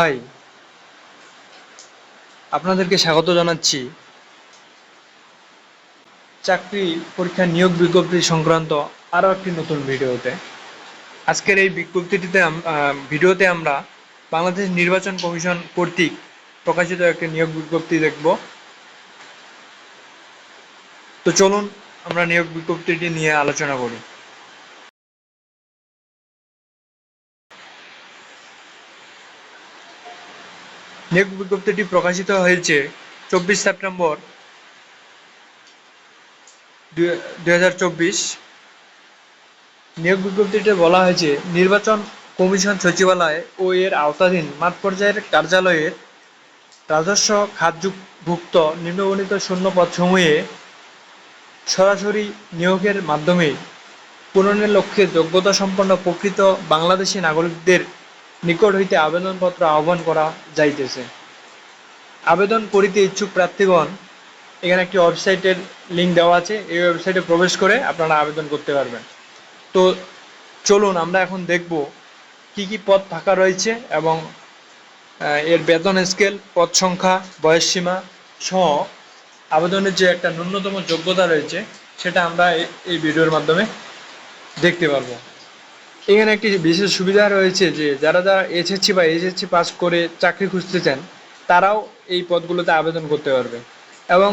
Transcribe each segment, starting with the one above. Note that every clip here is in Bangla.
হাই। আপনাদেরকে স্বাগত জানাচ্ছি। চাকরি, পরীক্ষা, নিয়োগ বিজ্ঞপ্তি সংক্রান্ত আরও একটি নতুন ভিডিওতে। আজকের এই বিজ্ঞপ্তিটিতে ভিডিওতে আমরা বাংলাদেশ নির্বাচন কমিশন কর্তৃক প্রকাশিত একটি নিয়োগ বিজ্ঞপ্তি দেখব। তো চলুন আমরা নিয়োগ বিজ্ঞপ্তিটি নিয়ে আলোচনা করি। নিয়োগ বিজ্ঞপ্তিটি প্রকাশিত হয়েছে চব্বিশ সেপ্টেম্বর দুই হাজার চব্বিশ। নিয়োগ বিজ্ঞপ্তিতে বলা হয়েছে, নির্বাচন কমিশন সচিবালয় ও এর আওতাধীন মাঠ পর্যায়ের কার্যালয়ের রাজস্ব খাতভুক্ত নিম্নবর্ণিত শূন্য পদসমূহে সরাসরি নিয়োগের মাধ্যমে পূরণের লক্ষ্যে যোগ্যতা সম্পন্ন প্রকৃত বাংলাদেশি নাগরিকদের নিকট হইতে আবেদনপত্র আহ্বান করা যাইতেছে। আবেদন করিতে ইচ্ছুক প্রার্থীগণ, এখানে একটি ওয়েবসাইটের লিঙ্ক দেওয়া আছে, এই ওয়েবসাইটে প্রবেশ করে আপনারা আবেদন করতে পারবেন। তো চলুন, আমরা এখন দেখব কি কি পদ ফাঁকা রয়েছে এবং এর বেতন স্কেল, পদ সংখ্যা বয়সসীমা সহ আবেদনের যে একটা ন্যূনতম যোগ্যতা রয়েছে, সেটা আমরা এই- এই ভিডিওর মাধ্যমে দেখতে পারব। এখানে একটি বিশেষ সুবিধা রয়েছে যে যারা যারা এসএসসি বা এসএসসি পাস করে চাকরি খুঁজতে চান, তারাও এই পদগুলোতে আবেদন করতে পারবে। এবং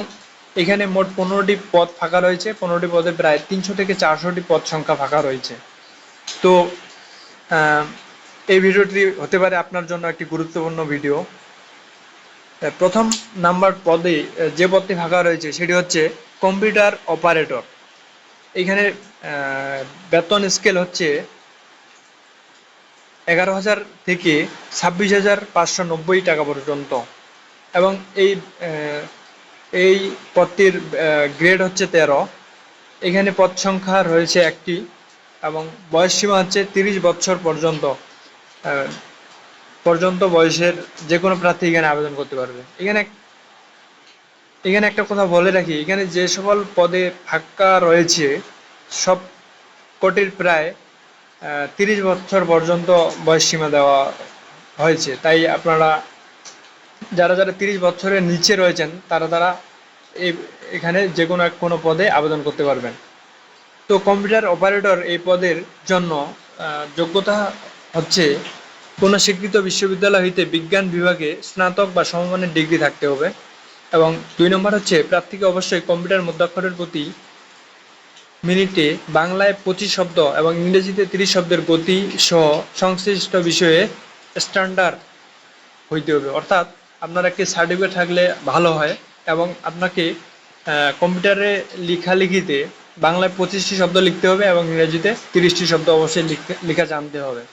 এখানে মোট পনেরোটি পদ ফাঁকা রয়েছে। পনেরোটি পদে প্রায় তিনশো থেকে চারশোটি পদ সংখ্যা ফাঁকা রয়েছে। তো এই ভিডিওটি হতে পারে আপনার জন্য একটি গুরুত্বপূর্ণ ভিডিও। প্রথম নাম্বার পদে যে পদটি ফাঁকা রয়েছে সেটি হচ্ছে কম্পিউটার অপারেটর। এখানে বেতন স্কেল হচ্ছে এগারো হাজার থেকে ছাব্বিশ হাজার পাঁচশো নব্বই টাকা পর্যন্ত। এবং এই এই পদটির গ্রেড হচ্ছে তেরো। এখানে পদ সংখ্যা রয়েছে একটি এবং বয়স সীমা হচ্ছে তিরিশ বছর পর্যন্ত। পর্যন্ত বয়সের যে কোনো প্রার্থী এখানে আবেদন করতে পারবে। এখানে এখানে একটা কথা বলে রাখি, এখানে যে সকল পদে ফাঁকা রয়েছে, সব কোটির প্রায় তিরিশ বছর পর্যন্ত বয়স সীমা দেওয়া হয়েছে। তাই আপনারা যারা যারা তিরিশ বছরের নিচে রয়েছেন, তারা তারা এখানে যে কোনো এক কোনো পদে আবেদন করতে পারবেন। তো কম্পিউটার অপারেটর এই পদের জন্য যোগ্যতা হচ্ছে কোনো স্বীকৃত বিশ্ববিদ্যালয় হইতে বিজ্ঞান বিভাগে স্নাতক বা সমমানের ডিগ্রি থাকতে হবে। এবং দুই নম্বর হচ্ছে, প্রার্থীকে অবশ্যই কম্পিউটার মুদ্রাক্ষরের প্রতি মিনিটে বাংলায় পঁচিশ শব্দ এবং ইংরেজিতে তিরিশ শব্দের গতি সহ সংশ্লিষ্ট বিষয়ে স্ট্যান্ডার্ড হইতে হবে। অর্থাৎ আপনার একটি সার্টিফিকেট থাকলে ভালো হয় এবং আপনাকে কম্পিউটারে লেখালেখিতে বাংলায় পঁচিশটি শব্দ লিখতে হবে এবং ইংরেজিতে তিরিশটি শব্দ অবশ্যই লেখা জানতে হবে।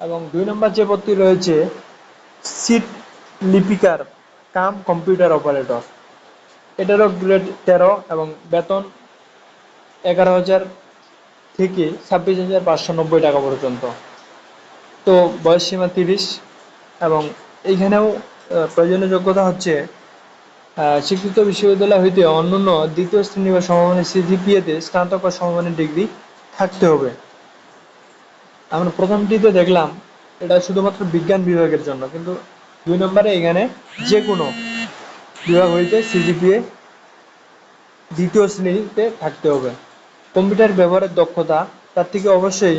এবং দুই নম্বর যে পদটি রয়েছে সিট লিপিকার, কাম কম্পিউটার অপারেটর এটারও গ্রেড তেরো এবং বেতন এগারো হাজার থেকে ছাব্বিশ হাজার পাঁচশো নব্বই টাকা পর্যন্ত। তো বয়স সীমা তিরিশ এবং এইখানেও প্রয়োজনীয় যোগ্যতা হচ্ছে স্বীকৃত বিশ্ববিদ্যালয় হইতে অন্যান্য দ্বিতীয় শ্রেণি বা সমমানের সিজিপিএতে স্নাতক বা সমমানের ডিগ্রি থাকতে হবে। আমরা প্রথমটিতে দেখলাম, এটা শুধুমাত্র বিজ্ঞান বিভাগের জন্য, কিন্তু দুই নম্বরে এখানে যে কোনো বিভাগ হইতে সিজিপিএ দ্বিতীয় শ্রেণীতে থাকতে হবে। কম্পিউটার ব্যবহারের দক্ষতা, তার থেকে অবশ্যই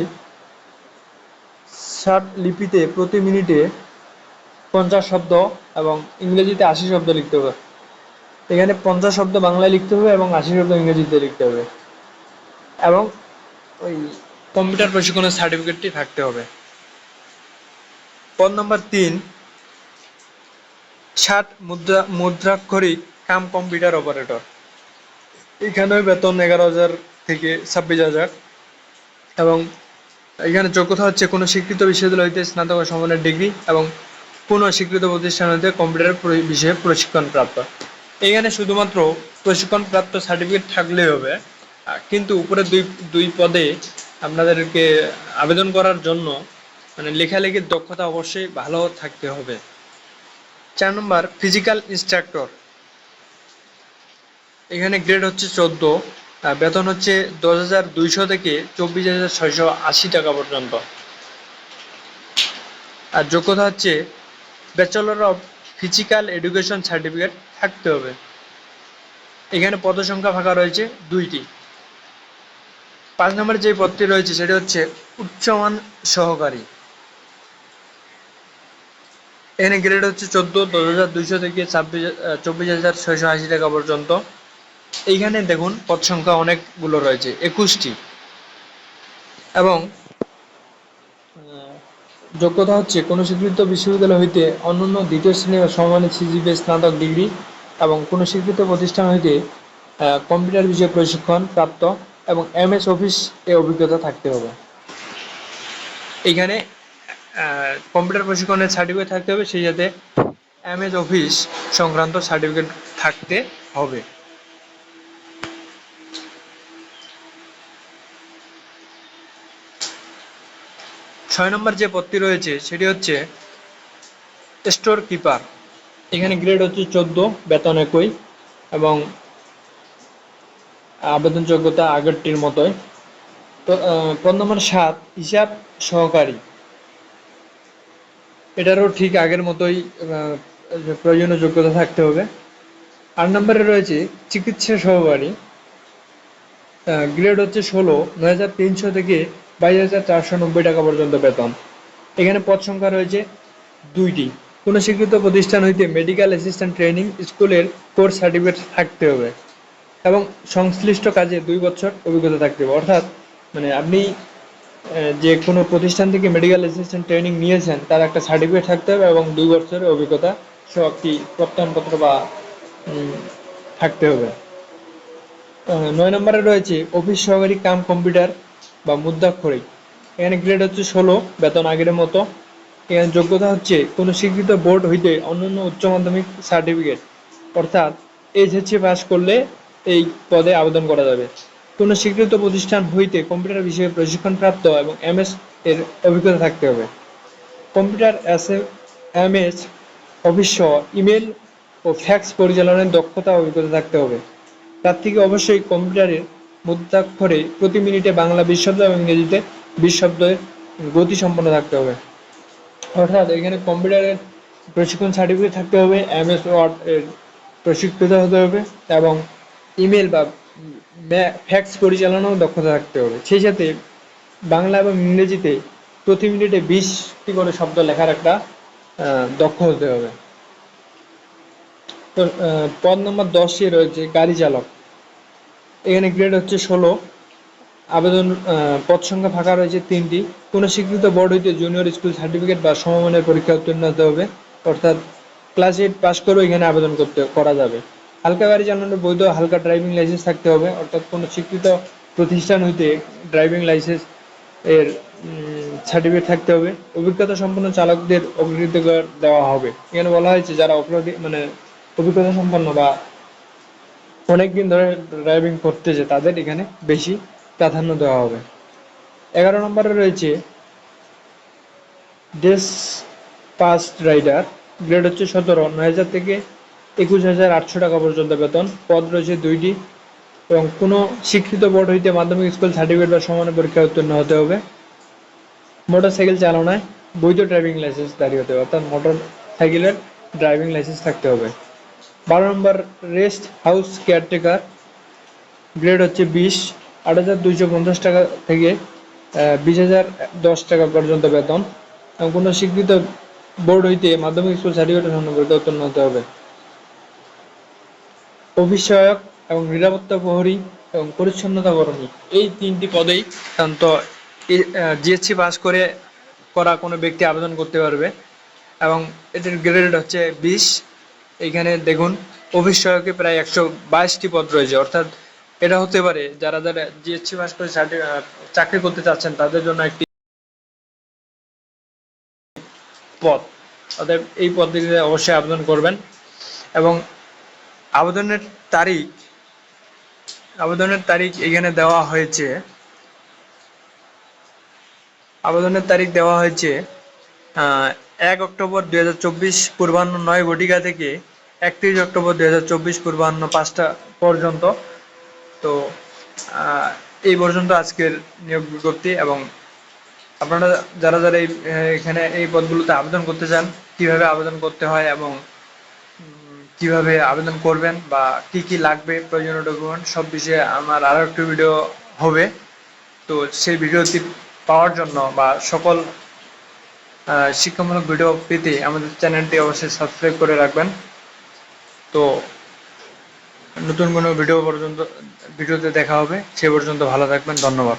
ষাট লিপিতে প্রতি মিনিটে পঞ্চাশ শব্দ এবং ইংরেজিতে আশি শব্দ লিখতে হবে। এখানে পঞ্চাশ শব্দ বাংলায় লিখতে হবে এবং আশি শব্দ ইংরেজিতে লিখতে হবে। এবং ওই কম্পিউটার প্রশিক্ষণের সার্টিফিকেটটি থাকতে হবে। পদ নম্বর তিন, ষাট মুদ্রা, মুদ্রাক্ষরিক কাম কম্পিউটার অপারেটর। এখানেও বেতন এগারো হাজার থেকে ছাব্বিশ হাজার। এবং এখানে যোগ্যতা হচ্ছে, কোনো স্বীকৃত বিশ্ববিদ্যালয় হইতে স্নাতক সমমানের ডিগ্রি এবং কোনো স্বীকৃত প্রতিষ্ঠান হইতে কম্পিউটার বিষয়ে প্রশিক্ষণ প্রাপ্ত। এখানে শুধুমাত্র প্রশিক্ষণ প্রাপ্ত সার্টিফিকেট থাকলেই হবে। কিন্তু উপরে দুই দুই পদে আপনাদেরকে আবেদন করার জন্য মানে লেখালেখির দক্ষতা অবশ্যই ভালো থাকতে হবে। চার নম্বর ফিজিক্যাল ইনস্ট্রাক্টর এখানে গ্রেড হচ্ছে চোদ্দ। বেতন হচ্ছে দশ হাজার দুইশো থেকে চব্বিশ হাজার ছয়শো আশি টাকা পর্যন্ত। আর যোগ্যতা হচ্ছে bachelor of physical education certificate থাকতে হবে। এখানে পদ সংখ্যা ফাঁকা রয়েছে দুইটি। পাঁচ নম্বরে যে পদটি রয়েছে সেটি হচ্ছে উচ্চমান সহকারী। এখানে গ্রেড হচ্ছে চোদ্দ, দশ হাজার দুইশো থেকে ছাব্বিশ চব্বিশ হাজার ছয়শো আশি টাকা পর্যন্ত। এইখানে দেখুন পদ সংখ্যা অনেকগুলো রয়েছে, একুশটি। এবং যোগ্যতা হচ্ছে কোনো স্বীকৃত বিশ্ববিদ্যালয় হইতে অন্যান্য দ্বিতীয় শ্রেণি বা সমমানের সিজিপি স্নাতক ডিগ্রি এবং কোনো স্বীকৃত প্রতিষ্ঠান হইতে কম্পিউটার বিষয়ে প্রশিক্ষণ প্রাপ্ত এবং এমএস অফিস এ অভিজ্ঞতা থাকতে হবে। এইখানে কম্পিউটার প্রশিক্ষণের সার্টিফিকেট থাকতে হবে, সেই সাথে এমএস অফিস সংক্রান্ত সার্টিফিকেট থাকতে হবে। ছয় নম্বর যে পদটি রয়েছে, সেটি হচ্ছে স্টোর কিপার। এখানে গ্রেড হচ্ছে চোদ্দ, বেতন একই এবং আবেদন যোগ্যতা আগেরটির মতোই। তো পদ নম্বর সাত, হিসাব সহকারী। এটারও ঠিক আগের মতোই প্রয়োজনীয় যোগ্যতা থাকতে হবে। আট নম্বরে রয়েছে চিকিৎসা সহকারী। গ্রেড হচ্ছে ষোলো, নয় হাজার তিনশো থেকে বাইশ হাজার চারশো নব্বই টাকা পর্যন্ত বেতন। এখানে পদ সংখ্যা রয়েছে দুইটি। কোনো স্বীকৃত প্রতিষ্ঠান হইতে মেডিকেল অ্যাসিস্ট্যান্ট ট্রেনিং স্কুলের কোর্স সার্টিফিকেট থাকতে হবে এবং সংশ্লিষ্ট কাজে দুই বছর অভিজ্ঞতা থাকতে হবে। অর্থাৎ মানে আপনি যে কোনো প্রতিষ্ঠান থেকে মেডিকেল অ্যাসিস্ট্যান্ট ট্রেনিং নিয়েছেন, তার একটা সার্টিফিকেট থাকতে হবে এবং দুই বছরের অভিজ্ঞতা সহ একটি প্রত্যয়নপত্র বা থাকতে হবে। নয় নম্বরে রয়েছে অফিস সহকারী কাম কম্পিউটার বা মুদ্রাক্ষরিক। এখানে গ্রেড হচ্ছে ষোলো, বেতন আগের মতো। এখানে যোগ্যতা হচ্ছে কোনো স্বীকৃত বোর্ড হইতে অন্যান্য উচ্চ মাধ্যমিক সার্টিফিকেট। অর্থাৎ এইচএসসি পাস করলে এই পদে আবেদন করা যাবে। কোনো স্বীকৃত প্রতিষ্ঠান হইতে কম্পিউটার বিষয়ে প্রশিক্ষণপ্রাপ্ত এবং এমএস এর অভিজ্ঞতা থাকতে হবে। কম্পিউটার এস এমএস অফিস সহ ইমেল ও ফ্যাক্স পরিচালনায় দক্ষতা অভিজ্ঞতা থাকতে হবে। তার থেকে অবশ্যই কম্পিউটারের মুদ্রাক্ষরে প্রতি মিনিটে বাংলা বিশ শব্দ এবং ইংরেজিতে বিশ শব্দের গতি সম্পন্ন থাকতে হবে। অর্থাৎ এখানে কম্পিউটারের প্রশিক্ষণ সার্টিফিকেট থাকতে হবে এমএস ওয়ার্ড এর প্রশিক্ষিত হতে হবে এবং ইমেল বা ফ্যাক্স পরিচালনাও দক্ষতা থাকতে হবে। সেই সাথে বাংলা এবং ইংরেজিতে প্রতি মিনিটে বিশটি করে শব্দ লেখার একটা দক্ষ হতে হবে। তো পদ নম্বর দশে রয়েছে গাড়ি চালক। এখানে গ্রেড হচ্ছে ষোলো। আবেদন পদ সংখ্যা ফাঁকা রয়েছে তিনটি। কোনো স্বীকৃত বোর্ড হইতে জুনিয়র স্কুল সার্টিফিকেট বা সমমানের পরীক্ষা উত্তীর্ণ হতে হবে। অর্থাৎ ক্লাস এইট পাস করেও এখানে আবেদন করতে, করা যাবে। হালকা গাড়ি চালানোর বৈধ হালকা ড্রাইভিং লাইসেন্স থাকতে হবে। অর্থাৎ কোনো স্বীকৃত প্রতিষ্ঠান হইতে ড্রাইভিং লাইসেন্স এর সার্টিফিকেট থাকতে হবে। অভিজ্ঞতা সম্পন্ন চালকদের অগ্রাধিকার দেওয়া হবে। এখানে বলা হয়েছে, যারা অগ্রাধি মানে অভিজ্ঞতা সম্পন্ন বা অনেকদিন ধরে ড্রাইভিং করতেছে তাদের এখানে বেশি প্রাধান্য দেওয়া হবে। এগারো নম্বরে রয়েছে দেশ পাস রাইডার গ্রেড হচ্ছে সতেরো, নয় হাজার থেকে একুশ হাজার আটশো টাকা পর্যন্ত বেতন। পদ রয়েছে দুইটি এবং কোনো শিক্ষিত বোর্ড হইতে মাধ্যমিক স্কুল সার্টিফিকেট বা সমানের পরীক্ষায় উত্তীর্ণ হতে হবে। মোটর সাইকেল চালনায় বৈধ ড্রাইভিং লাইসেন্স দাঁড়িয়ে হতে হবে, অর্থাৎ মোটর সাইকেলের ড্রাইভিং লাইসেন্স থাকতে হবে। বারো number rest house caretaker grade হচ্ছে বিশ, আট হাজার দুইশো পঞ্চাশ টাকা থেকে বিশ হাজার দশ টাকা পর্যন্ত বেতন এবং কোনো স্বীকৃত বোর্ড হইতে মাধ্যমিক স্কুল সার্টিফিকেট পরীক্ষা উত্তীর্ণ হতে হবে। সহায়ক এবং নিরাপত্তা প্রহরী এবং পরিচ্ছন্নতা কর্মী, এই তিনটি পদেই সাধারণত জিএসসি পাস করে, করা কোনো ব্যক্তি আবেদন করতে পারবে এবং এটির গ্রেড হচ্ছে বিশ এইখানে দেখুন অফিস সহায়কে প্রায় একশো বাইশটি পদ রয়েছে। অর্থাৎ এটা হতে পারে যারা যারা জিএসসি পাস করে চাকরি করতে চাচ্ছেন, তাদের জন্য একটি পদ। অতএব এই পদ্ধতিতে অবশ্যই আবেদন করবেন এবং আবেদনের তারিখ আবেদনের তারিখ এখানে দেওয়া হয়েছে। আবেদনের তারিখ দেওয়া হয়েছে এক অক্টোবর দুই হাজার চব্বিশ পূর্বাহ্ন নয় ঘটিকা থেকে একত্রিশ অক্টোবর দুই হাজার চব্বিশ পূর্বাহ্ন পাঁচটা পর্যন্ত। তো এই পর্যন্ত আজকের নিয়োগ বিজ্ঞপ্তি এবং আপনারা যারা যারা এই এখানে এই পদগুলোতে আবেদন করতে চান, কীভাবে আবেদন করতে হয় এবং কীভাবে আবেদন করবেন বা কি কি লাগবে, প্রয়োজনীয় ডকুমেন্ট সব বিষয়ে আমার আরও একটি ভিডিও হবে। তো সেই ভিডিওটি পাওয়ার জন্য বা সকল শিক্ষামূলক ভিডিও পেতে আমাদের চ্যানেলটি অবশ্যই সাবস্ক্রাইব করে রাখবেন। তো নতুন কোনো ভিডিও পর্যন্ত, ভিডিওতে দেখা হবে, সে পর্যন্ত ভালো থাকবেন, ধন্যবাদ।